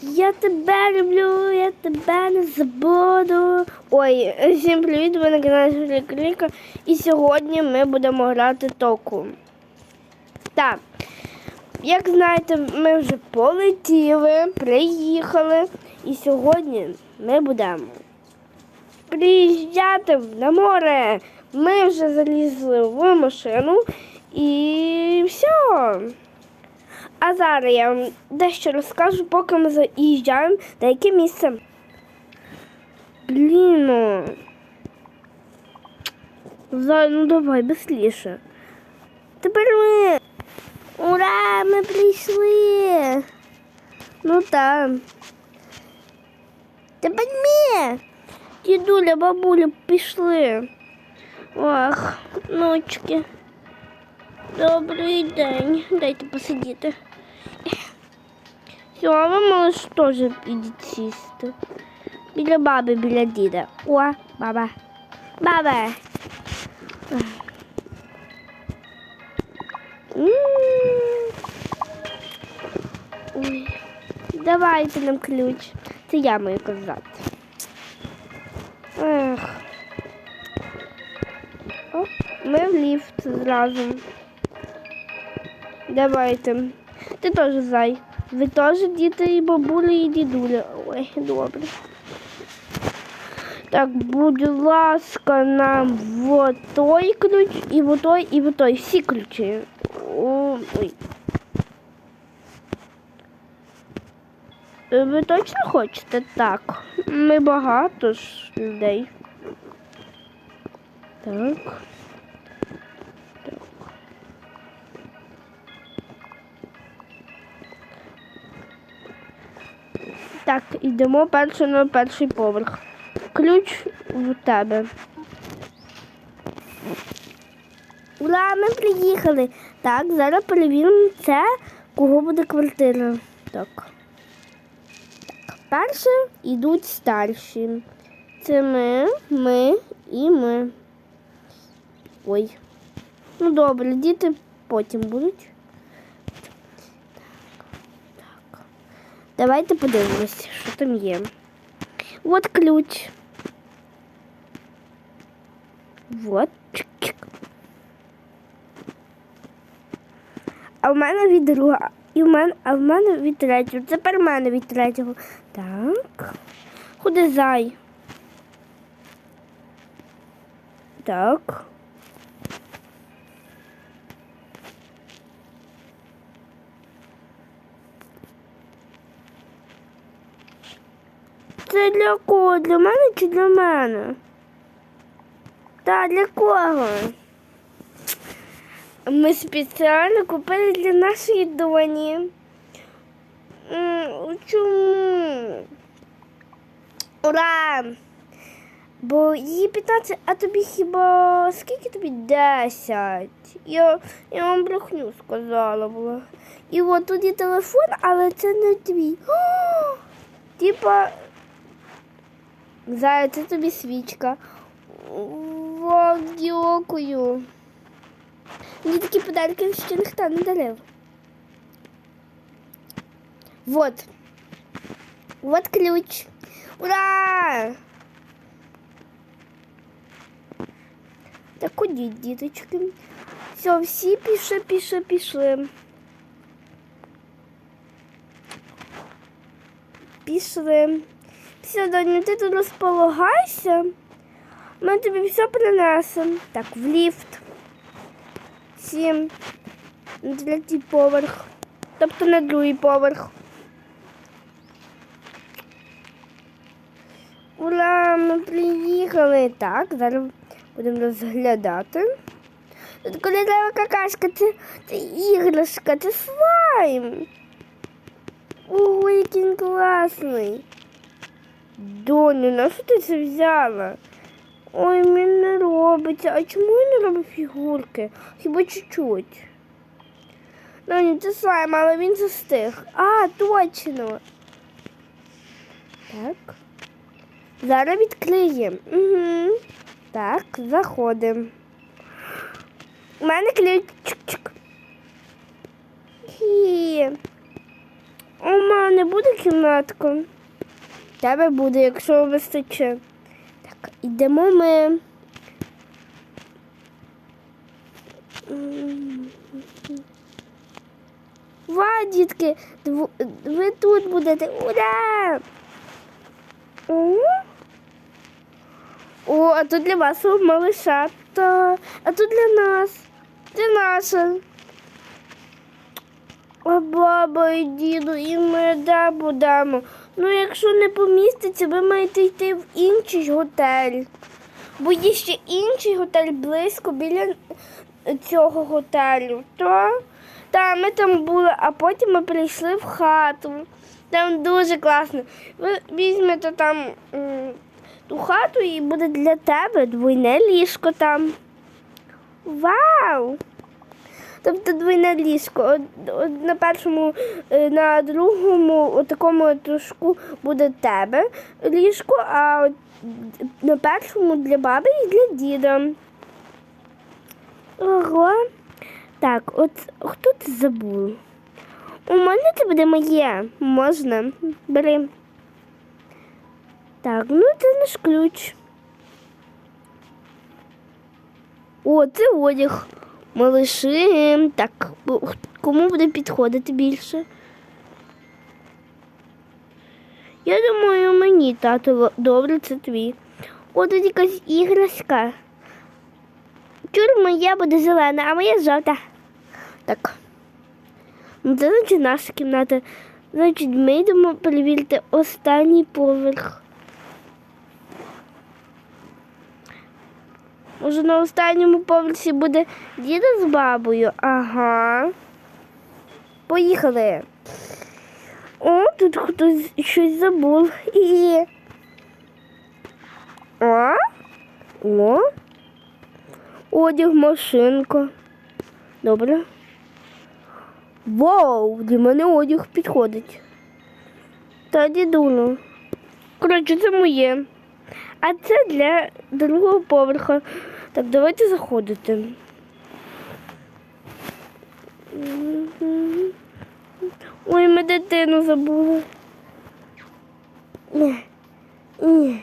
Я тебе люблю, я тебе не забуду. Ой, всім привіт, ви на каналі Кліка. І сьогодні ми будемо грати току. Так, як знаєте, ми вже полетіли, приїхали. І сьогодні ми будемо приїжджати на море. Ми вже залізли в машину і все. А зараз я вам дещо розкажу, поки ми заїжджаємо на яке місце. Блін. ну. Ну давай, быстріше. Тепер ми. Ура! Ми прийшли. Ну так. Тепер ми. Дідуля, бабуля, пішли. Ох, ночки. Добрий день. Дайте посидіти. Все, а ви можеш теж ідіть сісти. Біля баби, біля діда. О, баба. Баба. М. Ой. Давайте нам ключ. Це я маю казати. Ех. О, ми в ліфт зразу. Давайте. Ти теж зай. Ви теж діти і бабуля, і дідуля. Ой, добре. Так, будь ласка, нам вот той ключ, і вот той, і вот той. Всі ключі. Ой. Ви точно хочете? Так. Ми багато ж людей. Так. Так, йдемо перше на перший поверх. Ключ в тебе. Ура, ми приїхали. Так, зараз перевіримо це, кого буде квартира. Так. Так, перше йдуть старші. Це ми, ми і ми. Ой. Ну добре, діти потім будуть. Давайте подивимось, що там є. От ключ. Вот. А в мене від друга. І в мене, а в мене від третього. Тепер в мене від третього. Так. Куди зай? Так. Це для кого? Для мене чи для мене? Та для кого? Ми спеціально купили для нашої доні. Чому? Ура! Бо їй 15, а тобі хіба скільки тобі 10? Я, я вам брехню сказала була. І от тут є телефон, але це не твій. Типа, Зая, це тобі свічка. Вау, дякую. Мені такі подарки ще ніхто не дарив. Вот. Вот ключ. Ура! Так ходіть, діточки. Все, всі пішли, пішли, пішли. Пішли. Все, доню, ти тут розполагайся. Ми тобі все принесемо. Так, в ліфт. Сім. На третій поверх. Тобто на другий поверх. Ура, ми приїхали. Так, зараз будемо розглядати. Тут кольорова какашка, це, це іграшка, це слайм. Ого, який він класний. Доню, на що ти це взяла? Ой, він не робиться. А чому він не робить фігурки? Хіба чуть-чуть? Доню, це слайм, але він застиг. А, точно. Так. Зараз відкриємо. Угу. Так, заходимо. У мене ключ. Хі. У мене не буде кімнатка. Тебе буде, якщо вистачить. Так, йдемо ми. Ва, дітки, ви тут будете. Ура! О, а тут для вас малишата, а тут для нас. Це наше. Баба і діду, і ми де будемо. Ну, якщо не поміститься, ви маєте йти в інший готель. Бо є ще інший готель близько біля цього готелю. То, та ми там були, а потім ми прийшли в хату. Там дуже класно. Ви візьмете там ту хату і буде для тебе двойне ліжко там. Вау! Тобто двойне ліжко. Од- на першому, е, на другому от такому етажку буде тебе ліжко, а от на першому для баби і для діда. Ого. Так, от хто це забув? У мене це буде моє. Можна. Бери. Так, ну це наш ключ. О, це одяг. Малиши. Так, бо- кому буде підходити більше? Я думаю, мені, тато, добре, це твій. О, тут якась іграшка. Чур моя буде зелена, а моя жовта. Так. Ну, це значить наша кімната. Значить, ми йдемо перевірити останній поверх. Може, на останньому поверсі буде діда з бабою. Ага. Поїхали. О, тут хтось щось забув. І. А? О. Одяг, машинка. Добре. Вау, для мене одяг підходить. Та дідуну. Коротше, це моє. А це для другого поверха. Так, давайте заходити. Ой, ми дитину забули. Ні. Ні.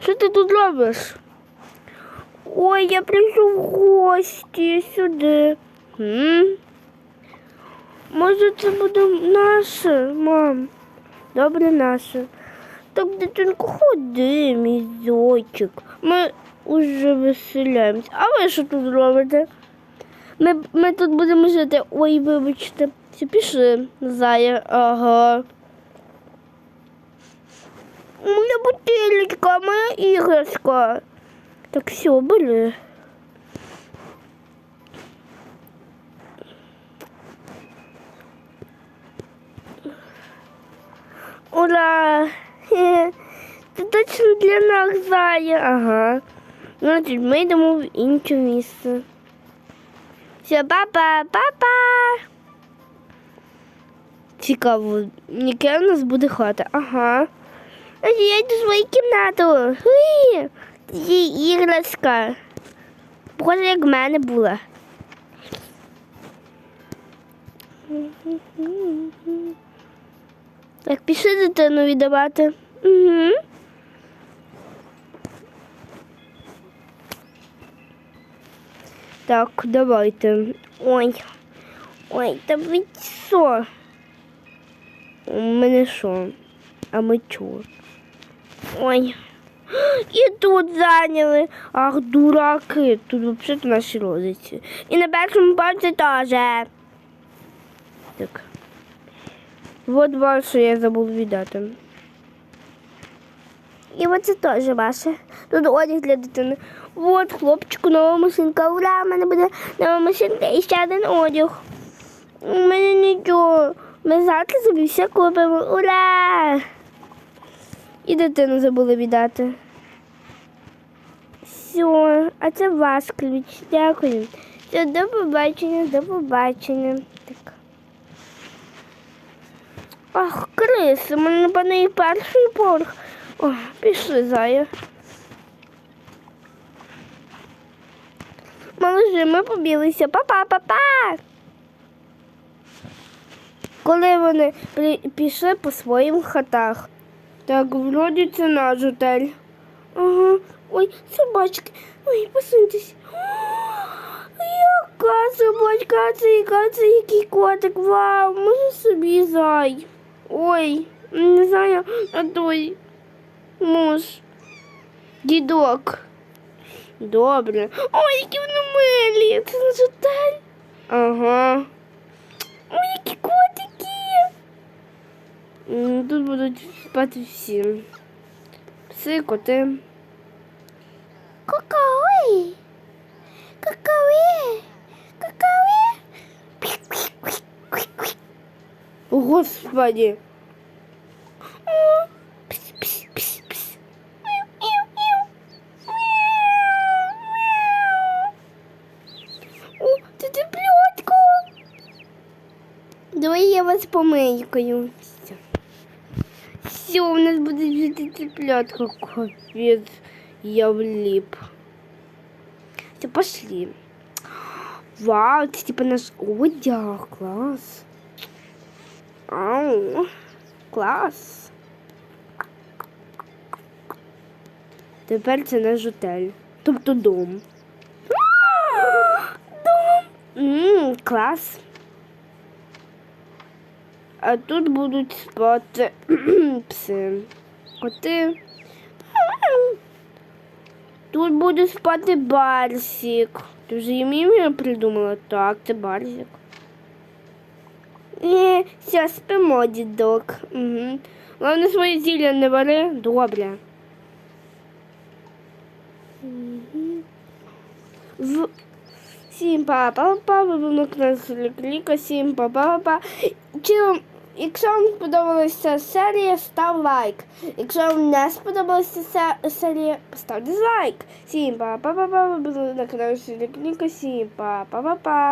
Що ти тут робиш? Ой, я прийшов в гості сюди. М? Може, це буде наше, мам? Добре, наше. Так, дитинку, ходи, мій зойчик. Ми уже веселяємось. А ви що тут робите? Ми, ми тут будемо жити. Ой, вибачте. Все, пішли, зая. Ага. Моя бутилечка, моя іграшка. Так, все, бери. Ура! Це точно для нас зая. Ага. Значить, ми йдемо в інше місце. Все, папа, папа. Цікаво, яке у нас буде хата. Ага. Я йду в свою кімнату. Є іграшка. Похоже, як в мене була. Так, пішли дитину віддавати. Угу. Так, давайте. Ой. Ой, та ви що? У мене що? А ми чого? Ой. І тут зайняли. Ах, дураки. Тут взагалі наші родичі. І на першому пальці теж. Так. Вот ваше я забув віддати. І оце теж ваше. Тут одяг для дитини. От, хлопчику, нова машинка. Ура, в мене буде нова машинка і ще один одяг. У мене нічого. Ми завтра собі все купимо. Ура! І дитину забули віддати. Все, а це ваш ключ. Дякую. Все, до побачення, до побачення. Ах, криси, мене напевно і перший поверх. О, пішли зая. малыши, ми побілися. Па-па, па-па. Коли вони пішли по своїм хатах. Так, вроді це наш готель. Ага. Ой, собачки. Ой, посуньтесь. Яка собачка, це яка це який котик. Вау, може собі зай. Ой, не знаю, а той муж. Дідок. Добре. Ой, які вони милі. Це наш готель. Ага. Ой, які котики. Тут будуть спати всі. Пси, коти. Какаої. Какаої. Господи. Пс, пс, пс, пс. О, це теплятко. Давай я вас помийкаю. Все. Все, у нас буде жити теплятка. Капец, я влип. Все, пошли. Вау, это типа наш одяг, класс. Ау, клас. Тепер це наш готель. Тобто дом. Дом. Ммм, клас. А тут будуть спати пси. Коти. Тут буде спати Барсик. Ти вже ім'я придумала? Так, це Барсик. Е, все, спимо, дідок. Угу. Головне свої зілля не вари. Добре. В... Всім па-па-па, ви були на каналі всім па-па-па. Чи вам- Якщо вам сподобалася серія, став лайк. Якщо вам не сподобалася се- серія, постав дизлайк. Всім па-па-па-па, ви були на каналі па-па-па-па.